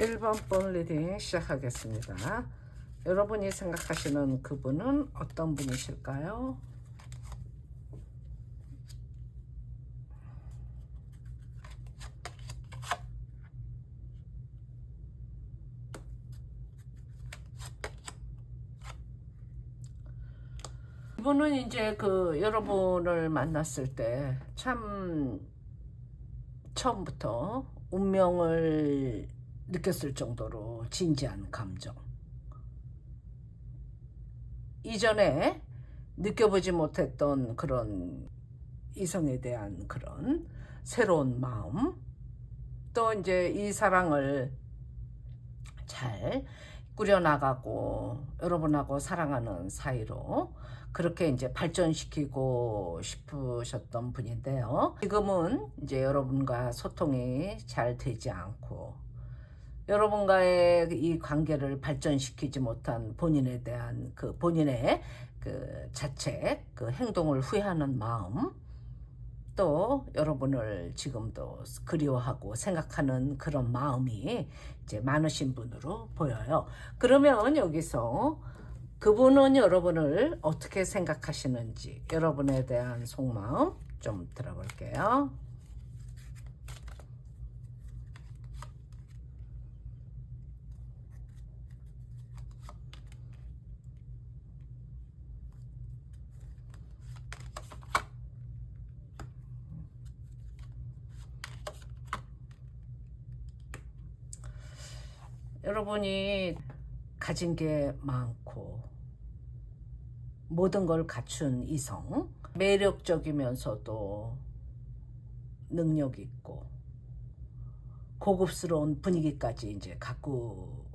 1번 번 리딩 시작하겠습니다. 여러분이 생각하시는 그분은 어떤 분이실까요? 이분은 이제 그 여러분을 만났을 때 참 처음부터 운명을 느꼈을 정도로 진지한 감정. 이전에 느껴보지 못했던 그런 이성에 대한 그런 새로운 마음. 또 이제 이 사랑을 잘 꾸려나가고 여러분하고 사랑하는 사이로 그렇게 이제 발전시키고 싶으셨던 분인데요. 지금은 이제 여러분과 소통이 잘 되지 않고 여러분과의 이 관계를 발전시키지 못한 본인에 대한 그 본인의 그 자책, 그 행동을 후회하는 마음, 또 여러분을 지금도 그리워하고 생각하는 그런 마음이 이제 많으신 분으로 보여요. 그러면 여기서 그분은 여러분을 어떻게 생각하시는지 여러분에 대한 속마음 좀 들어볼게요. 여러분이 가진 게 많고 모든 걸 갖춘 이성 매력적이면서도 능력 있고 고급스러운 분위기까지 이제 갖고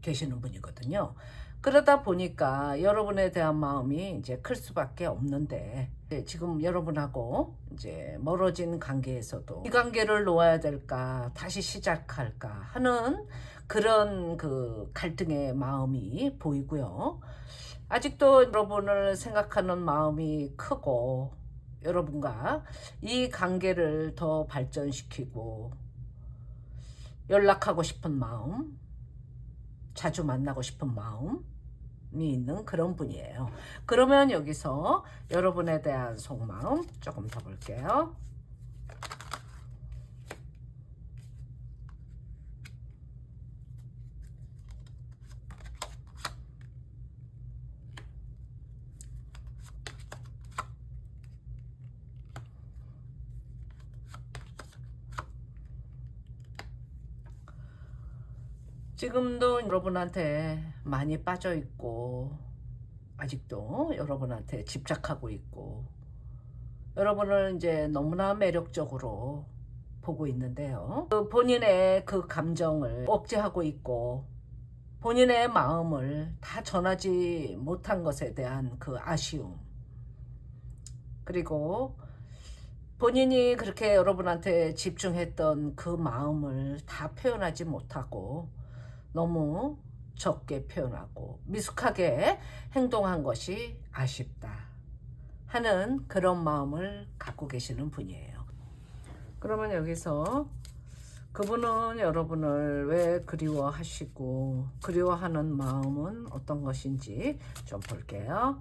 계시는 분이거든요. 그러다 보니까 여러분에 대한 마음이 이제 클 수밖에 없는데 이제 지금 여러분하고 이제 멀어진 관계에서도 이 관계를 놓아야 될까 다시 시작할까 하는 그런 그 갈등의 마음이 보이고요. 아직도 여러분을 생각하는 마음이 크고 여러분과 이 관계를 더 발전시키고 연락하고 싶은 마음, 자주 만나고 싶은 마음이 있는 그런 분이에요. 그러면 여기서 여러분에 대한 속마음 조금 더 볼게요. 지금도 여러분한테 많이 빠져 있고 아직도 여러분한테 집착하고 있고 여러분을 이제 너무나 매력적으로 보고 있는데요. 그 본인의 그 감정을 억제하고 있고 본인의 마음을 다 전하지 못한 것에 대한 그 아쉬움 그리고 본인이 그렇게 여러분한테 집중했던 그 마음을 다 표현하지 못하고 너무 적게 표현하고 미숙하게 행동한 것이 아쉽다 하는 그런 마음을 갖고 계시는 분이에요. 그러면 여기서 그분은 여러분을 왜 그리워하시고 그리워하는 마음은 어떤 것인지 좀 볼게요.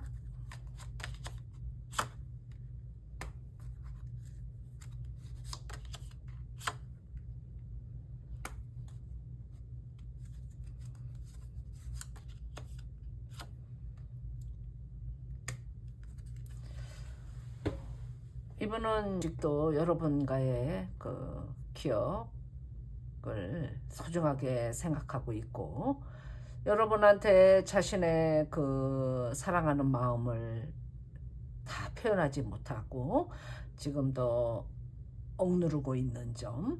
이분은 아직도 여러분과의 그 기억을 소중하게 생각하고 있고 여러분한테 자신의 그 사랑하는 마음을 다 표현하지 못하고 지금도 억누르고 있는 점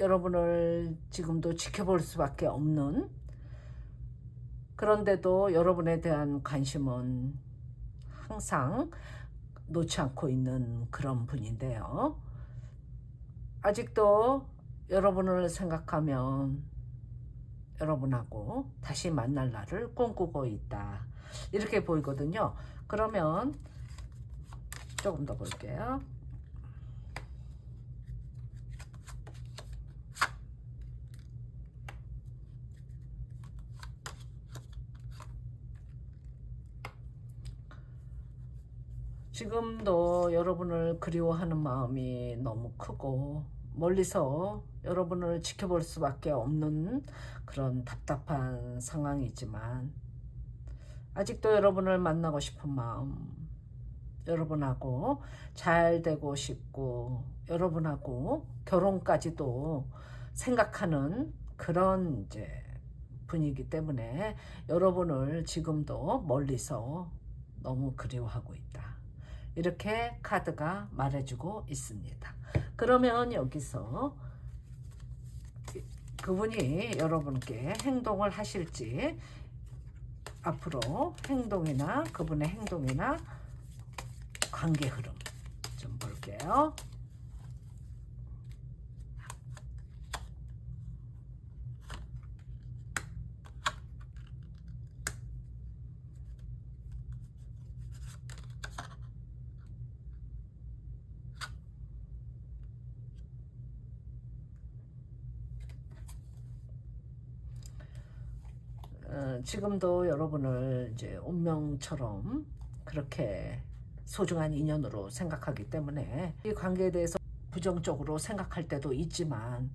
여러분을 지금도 지켜볼 수밖에 없는 그런데도 여러분에 대한 관심은 항상 놓지 않고 있는 그런 분인데요. 아직도 여러분을 생각하면 여러분하고 다시 만날 날을 꿈꾸고 있다. 이렇게 보이거든요. 그러면 조금 더 볼게요. 지금도 여러분을 그리워하는 마음이 너무 크고 멀리서 여러분을 지켜볼 수밖에 없는 그런 답답한 상황이지만 아직도 여러분을 만나고 싶은 마음 여러분하고 잘 되고 싶고 여러분하고 결혼까지도 생각하는 그런 이제 분이기 때문에 여러분을 지금도 멀리서 너무 그리워하고 있다. 이렇게 카드가 말해주고 있습니다. 그러면 여기서 그분이 여러분께 행동을 하실지 앞으로 행동이나 그분의 행동이나 관계 흐름 좀 볼게요. 어, 지금도 여러분을 이제 운명처럼 그렇게 소중한 인연으로 생각하기 때문에 이 관계에 대해서 부정적으로 생각할 때도 있지만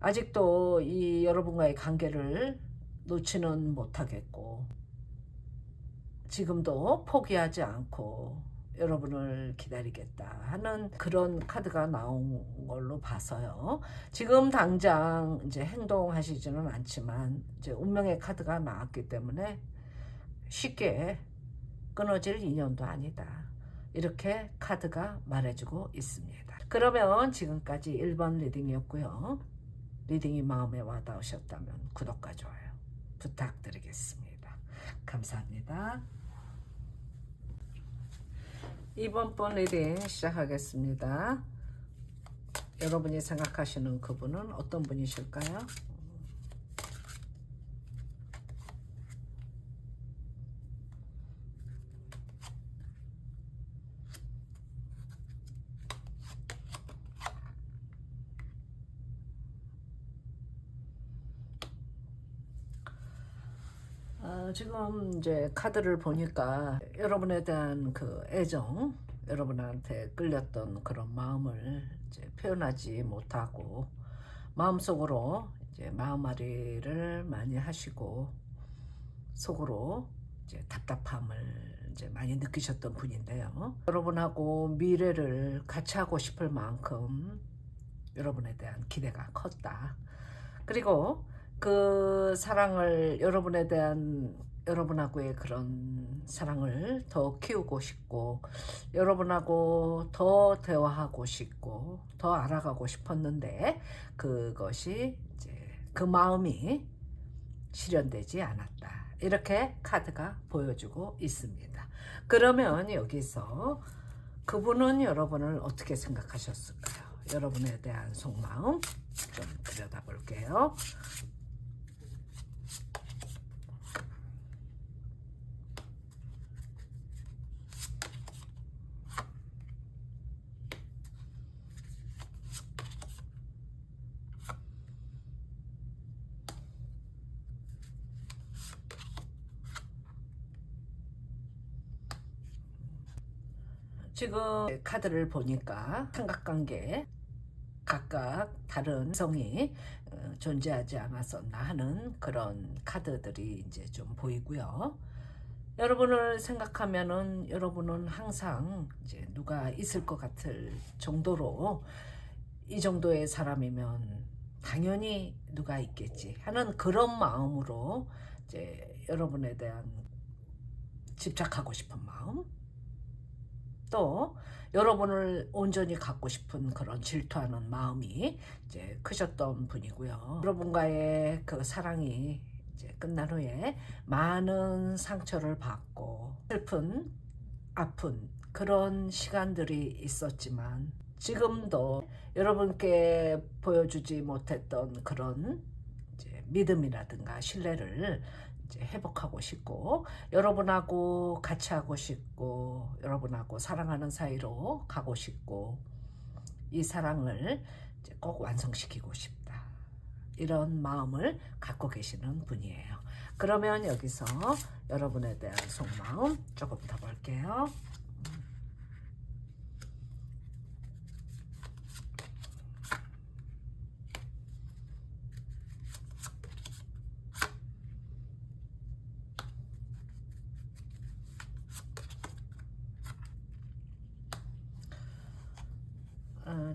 아직도 이 여러분과의 관계를 놓지는 못하겠고 지금도 포기하지 않고 여러분을 기다리겠다 하는 그런 카드가 나온 걸로 봐서요. 지금 당장 이제 행동하시지는 않지만 이제 운명의 카드가 나왔기 때문에 쉽게 끊어질 인연도 아니다. 이렇게 카드가 말해주고 있습니다. 그러면 지금까지 1번 리딩이었고요. 리딩이 마음에 와닿으셨다면 구독과 좋아요 부탁드리겠습니다. 감사합니다. 이번 번 리딩 시작하겠습니다. 여러분이 생각하시는 그분은 어떤 분이실까요? 어, 지금 이제 카드를 보니까 여러분에 대한 그 애정, 여러분한테 끌렸던 그런 마음을 이제 표현하지 못하고 마음속으로 이제 마음앓이를 많이 하시고 속으로 이제 답답함을 이제 많이 느끼셨던 분인데요. 여러분하고 미래를 같이 하고 싶을 만큼 여러분에 대한 기대가 컸다. 그리고 그 사랑을 여러분에 대한 여러분하고의 그런 사랑을 더 키우고 싶고 여러분하고 더 대화하고 싶고 더 알아가고 싶었는데 그것이 이제 그 마음이 실현되지 않았다. 이렇게 카드가 보여주고 있습니다. 그러면 여기서 그분은 여러분을 어떻게 생각하셨을까요? 여러분에 대한 속마음 좀 들여다볼게요. 지금 카드를 보니까 삼각관계 각각 다른 성이 어, 존재하지 않았었나 하는 그런 카드들이 이제 좀 보이고요. 여러분을 생각하면은 여러분은 항상 이제 누가 있을 것 같을 정도로 이 정도의 사람이면 당연히 누가 있겠지 하는 그런 마음으로 이제 여러분에 대한 집착하고 싶은 마음 또 여러분을 온전히 갖고 싶은 그런 질투하는 마음이 이제 크셨던 분이고요. 여러분과의 그 사랑이 이제 끝난 후에 많은 상처를 받고 슬픈 아픈 그런 시간들이 있었지만 지금도 여러분께 보여주지 못했던 그런 믿음이라든가 신뢰를 회복하고 싶고 여러분하고 같이 하고 싶고 여러분하고 사랑하는 사이로 가고 싶고 이 사랑을 이제 꼭 완성시키고 싶다. 이런 마음을 갖고 계시는 분이에요. 그러면 여기서 여러분에 대한 속마음 조금 더 볼게요.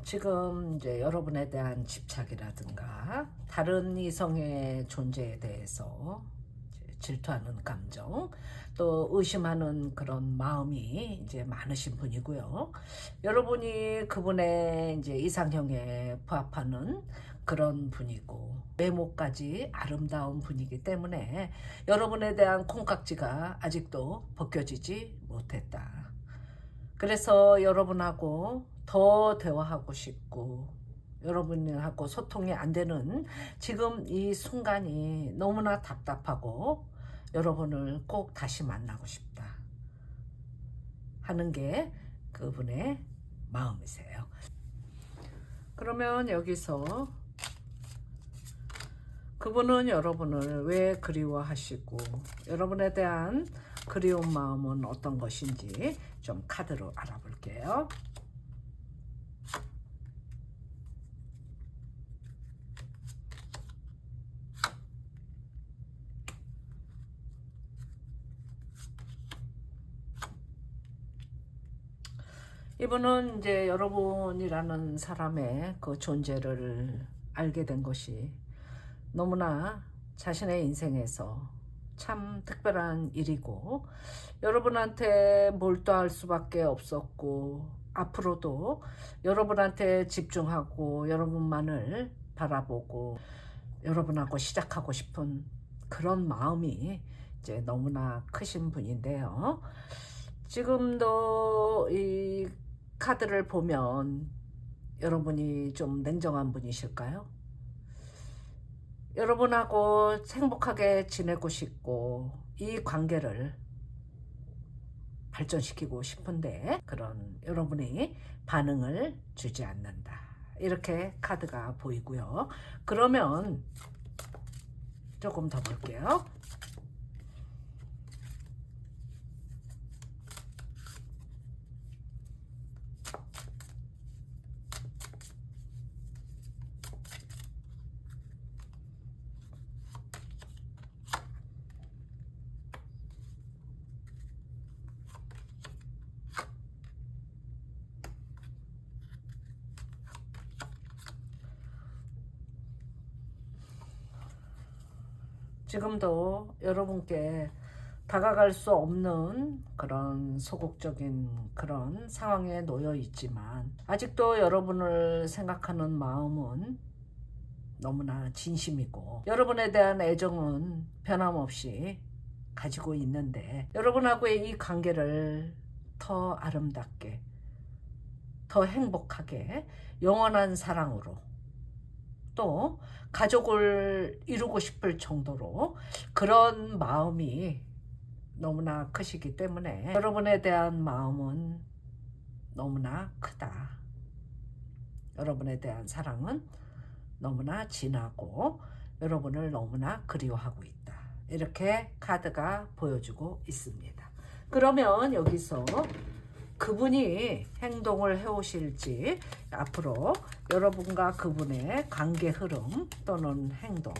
지금 이제 여러분에 대한 집착이라든가 다른 이성의 존재에 대해서 질투하는 감정 또 의심하는 그런 마음이 이제 많으신 분이고요. 여러분이 그분의 이제 이상형에 부합하는 그런 분이고 외모까지 아름다운 분이기 때문에 여러분에 대한 콩깍지가 아직도 벗겨지지 못했다. 그래서 여러분하고 더 대화하고 싶고 여러분하고 소통이 안 되는 지금 이 순간이 너무나 답답하고 여러분을 꼭 다시 만나고 싶다 하는 게 그분의 마음이세요. 그러면 여기서 그분은 여러분을 왜 그리워하시고 여러분에 대한 그리운 마음은 어떤 것인지 좀 카드로 알아볼게요. 이분은 이제 여러분이라는 사람의 그 존재를 알게 된 것이 너무나 자신의 인생에서 참 특별한 일이고 여러분한테 몰두할 수밖에 없었고 앞으로도 여러분한테 집중하고 여러분만을 바라보고 여러분하고 시작하고 싶은 그런 마음이 이제 너무나 크신 분인데요. 지금도 이 카드를 보면 여러분이 좀 냉정한 분이실까요? 여러분하고 행복하게 지내고 싶고 이 관계를 발전시키고 싶은데 그런 여러분이 반응을 주지 않는다. 이렇게 카드가 보이고요. 그러면 조금 더 볼게요. 지금도 여러분께 다가갈 수 없는 그런 소극적인 그런 상황에 놓여 있지만 아직도 여러분을 생각하는 마음은 너무나 진심이고 여러분에 대한 애정은 변함없이 가지고 있는데 여러분하고의 이 관계를 더 아름답게 더 행복하게 영원한 사랑으로 또 가족을 이루고 싶을 정도로 그런 마음이 너무나 크시기 때문에 여러분에 대한 마음은 너무나 크다. 여러분에 대한 사랑은 너무나 진하고 여러분을 너무나 그리워하고 있다. 이렇게 카드가 보여주고 있습니다. 그러면 여기서 그분이 행동을 해오실지 앞으로 여러분과 그분의 관계 흐름 또는 행동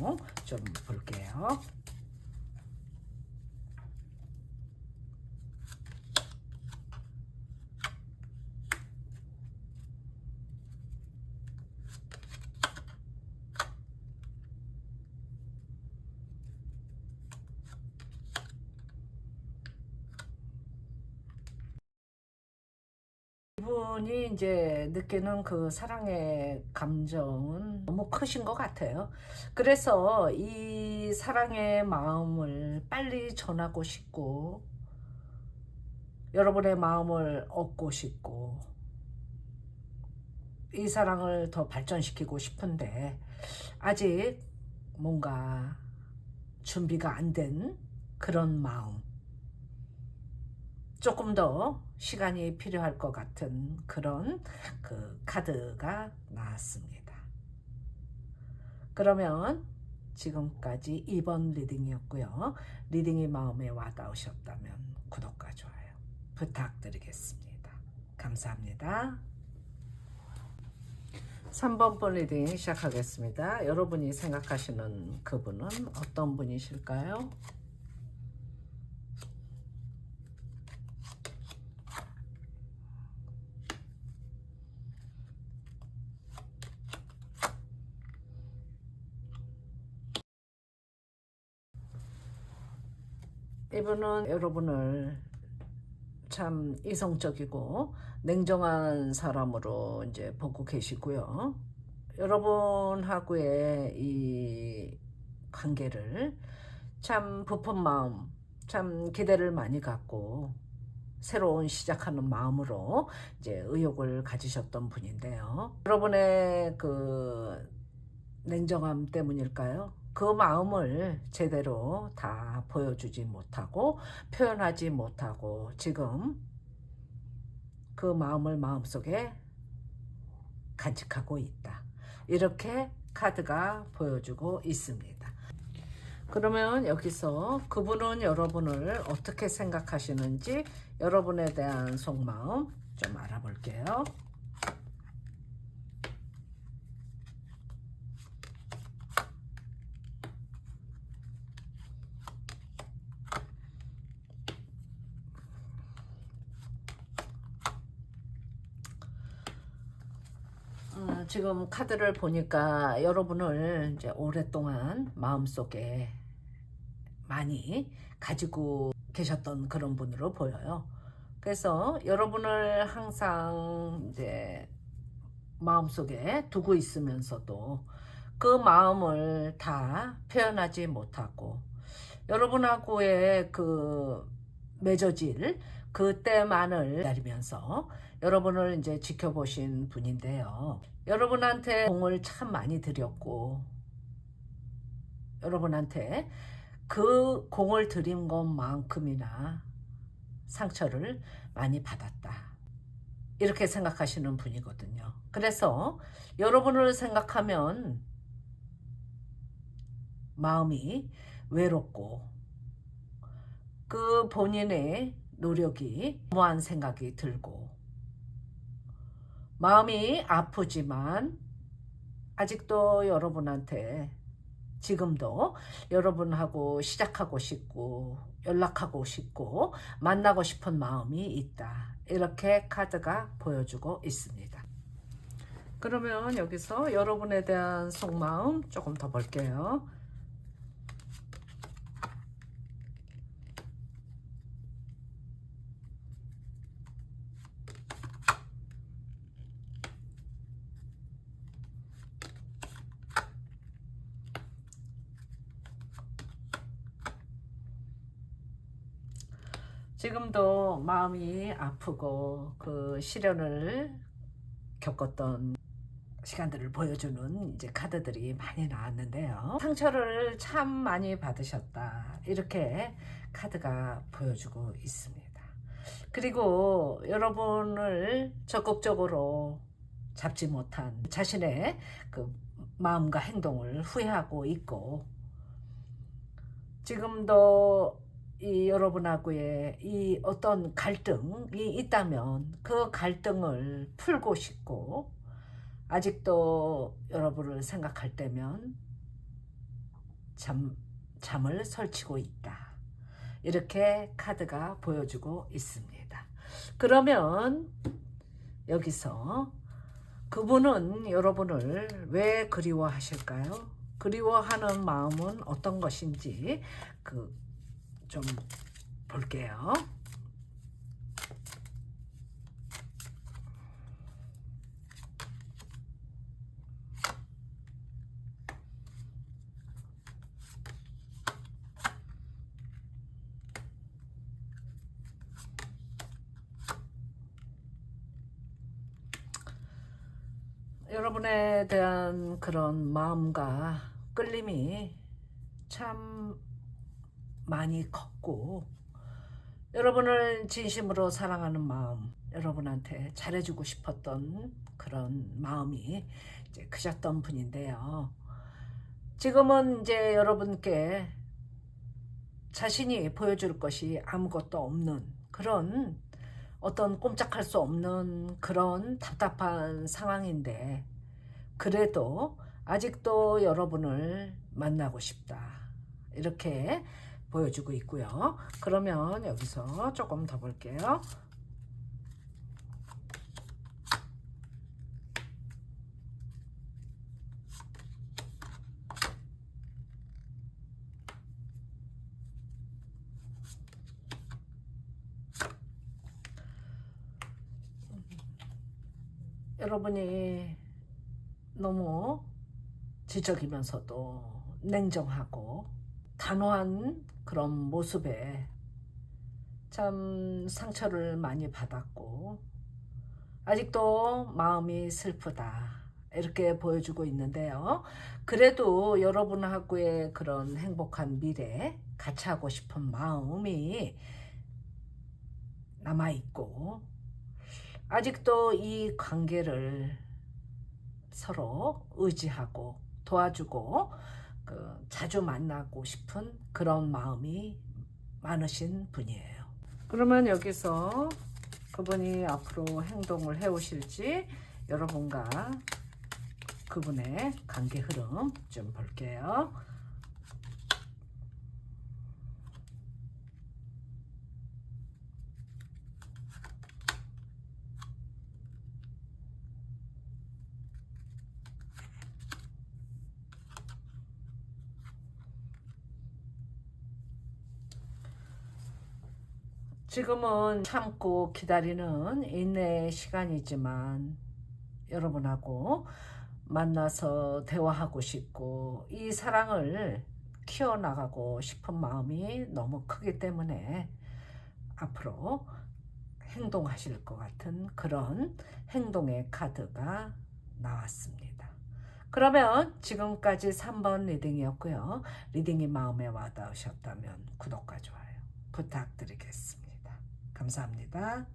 좀 볼게요. 이제 느끼는 그 사랑의 감정은 너무 크신 것 같아요. 그래서 이 사랑의 마음을 빨리 전하고 싶고, 여러분의 마음을 얻고 싶고, 이 사랑을 더 발전시키고 싶은데, 아직 뭔가 준비가 안 된 그런 마음. 조금 더 시간이 필요할 것 같은 그런 그 카드가 나왔습니다. 그러면 지금까지 2번 리딩이었고요. 리딩이 마음에 와닿으셨다면 구독과 좋아요 부탁드리겠습니다. 감사합니다. 3번 분 리딩 시작하겠습니다. 여러분이 생각하시는 그분은 어떤 분이실까요? 이분은 여러분을 참 이성적이고 냉정한 사람으로 이제 보고 계시고요. 여러분하고의 이 관계를 참 부푼 마음, 참 기대를 많이 갖고 새로운 시작하는 마음으로 이제 의욕을 가지셨던 분인데요. 여러분의 그 냉정함 때문일까요? 그 마음을 제대로 다 보여주지 못하고 표현하지 못하고 지금 그 마음을 마음속에 간직하고 있다. 이렇게 카드가 보여주고 있습니다. 그러면 여기서 그분은 여러분을 어떻게 생각하시는지 여러분에 대한 속마음 좀 알아볼게요. 음, 지금 카드를 보니까 여러분을 이제 오랫동안 마음속에 많이 가지고 계셨던 그런 분으로 보여요. 그래서 여러분을 항상 이제 마음속에 두고 있으면서도 그 마음을 다 표현하지 못하고 여러분하고의 그 맺어질 그때만을 기다리면서 여러분을 이제 지켜보신 분인데요. 여러분한테 공을 참 많이 들였고 여러분한테 그 공을 들인 것만큼이나 상처를 많이 받았다. 이렇게 생각하시는 분이거든요. 그래서 여러분을 생각하면 마음이 외롭고 그 본인의 노력이 무한 생각이 들고 마음이 아프지만 아직도 여러분한테 지금도 여러분하고 시작하고 싶고 연락하고 싶고 만나고 싶은 마음이 있다. 이렇게 카드가 보여주고 있습니다. 그러면 여기서 여러분에 대한 속마음 조금 더 볼게요. 지금도 마음이 아프고 그 시련을 겪었던 시간들을 보여주는 이제 카드들이 많이 나왔는데요. 상처를 참 많이 받으셨다. 이렇게 카드가 보여주고 있습니다. 그리고 여러분을 적극적으로 잡지 못한 자신의 그 마음과 행동을 후회하고 있고 지금도 이 여러분하고의 이 어떤 갈등이 있다면 그 갈등을 풀고 싶고 아직도 여러분을 생각할 때면 잠, 잠을 설치고 있다. 이렇게 카드가 보여주고 있습니다. 그러면 여기서 그분은 여러분을 왜 그리워하실까요? 그리워하는 마음은 어떤 것인지 그 좀 볼게요. 여러분에 대한 그런 마음과 끌림이 참 많이 컸고 여러분을 진심으로 사랑하는 마음, 여러분한테 잘해주고 싶었던 그런 마음이 이제 크셨던 분인데요. 지금은 이제 여러분께 자신이 보여줄 것이 아무것도 없는 그런 어떤 꼼짝할 수 없는 그런 답답한 상황인데 그래도 아직도 여러분을 만나고 싶다. 이렇게 보여주고 있고요. 그러면 여기서 조금 더 볼게요. 여러분이 너무 지적이면서도 냉정하고 단호한 그런 모습에 참 상처를 많이 받았고 아직도 마음이 슬프다 이렇게 보여주고 있는데요. 그래도 여러분하고의 그런 행복한 미래 같이 하고 싶은 마음이 남아 있고 아직도 이 관계를 서로 의지하고 도와주고 그 자주 만나고 싶은 그런 마음이 많으신 분이에요. 그러면 여기서 그분이 앞으로 행동을 해 오실지 여러분과 그분의 관계 흐름 좀 볼게요. 지금은 참고 기다리는 인내의 시간이지만 여러분하고 만나서 대화하고 싶고 이 사랑을 키워나가고 싶은 마음이 너무 크기 때문에 앞으로 행동하실 것 같은 그런 행동의 카드가 나왔습니다. 그러면 지금까지 3번 리딩이었고요. 리딩이 마음에 와닿으셨다면 구독과 좋아요 부탁드리겠습니다. 감사합니다.